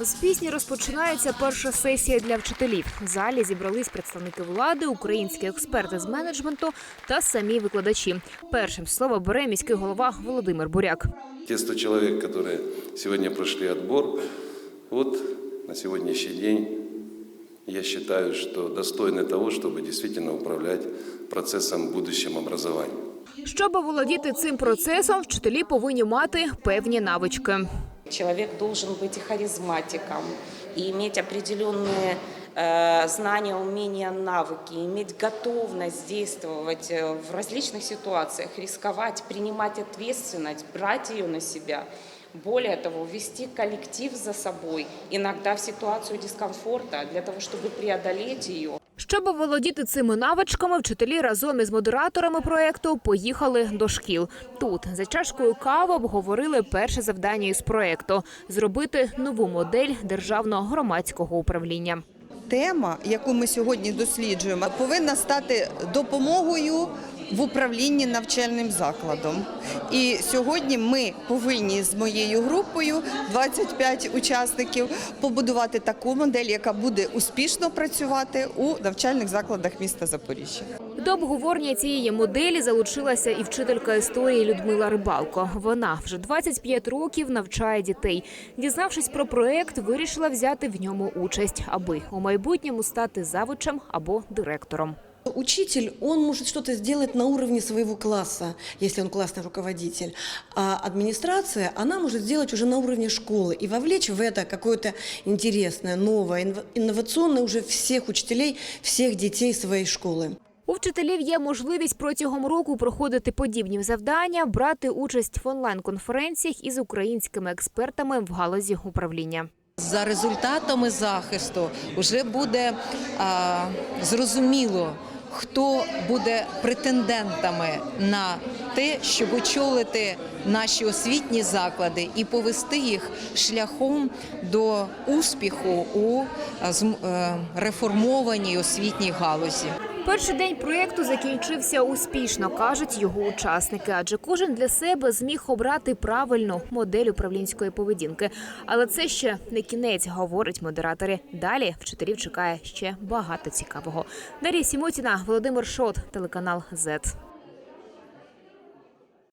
З пісні розпочинається перша сесія для вчителів. В залі зібрались представники влади, українські експерти з менеджменту та самі викладачі. Першим слово бере міський голова Володимир Буряк. Те 100 человек, которые сегодня прошли отбор, вот на сегодняшний день я считаю, что достойны того, чтобы действительно управлять процессом в будущем образования. Щоб оволодіти цим процесом, вчителі повинні мати певні навички. Человек должен быть и харизматиком, и иметь определенные э, знания, умения, навыки, иметь готовность действовать э, в различных ситуациях, рисковать, принимать ответственность, брать ее на себя. Более того, вести коллектив за собой, иногда в ситуацию дискомфорта, для того, чтобы преодолеть ее. Щоб оволодіти цими навичками, вчителі разом із модераторами проекту поїхали до шкіл. Тут за чашкою кави обговорили перше завдання із проекту зробити нову модель державного громадського управління. Тема, яку ми сьогодні досліджуємо, повинна стати допомогою в управлінні навчальним закладом. І сьогодні ми повинні з моєю групою 25 учасників побудувати таку модель, яка буде успішно працювати у навчальних закладах міста Запоріжжя. До обговорення цієї моделі залучилася і вчителька історії Людмила Рибалко. Вона вже 25 років навчає дітей. Дізнавшись про проект, вирішила взяти в ньому участь, аби у майбутньому стати завучем або директором. Учитель, он может что-то сделать на уровне своего класса, если он классный руководитель. А администрация, она может сделать уже на уровне школы и вовлечь в это какое-то интересное, новое, инв- инновационное уже всех учителей, всех детей своей школы. У вчителів є можливість протягом року проходити подібні завдання, брати участь в онлайн-конференціях із українськими експертами в галузі управління. За результатами захисту вже буде а, зрозуміло, хто буде претендентами на те, щоб очолити наші освітні заклади і повести їх шляхом до успіху у а, е, реформованій освітній галузі. Перший день проєкту закінчився успішно, кажуть його учасники, адже кожен для себе зміг обрати правильну модель управлінської поведінки. Але це ще не кінець, говорять модератори. Далі вчителів чекає ще багато цікавого. Дар'я Сімотіна, Володимир Шот, телеканал ЗЕТ.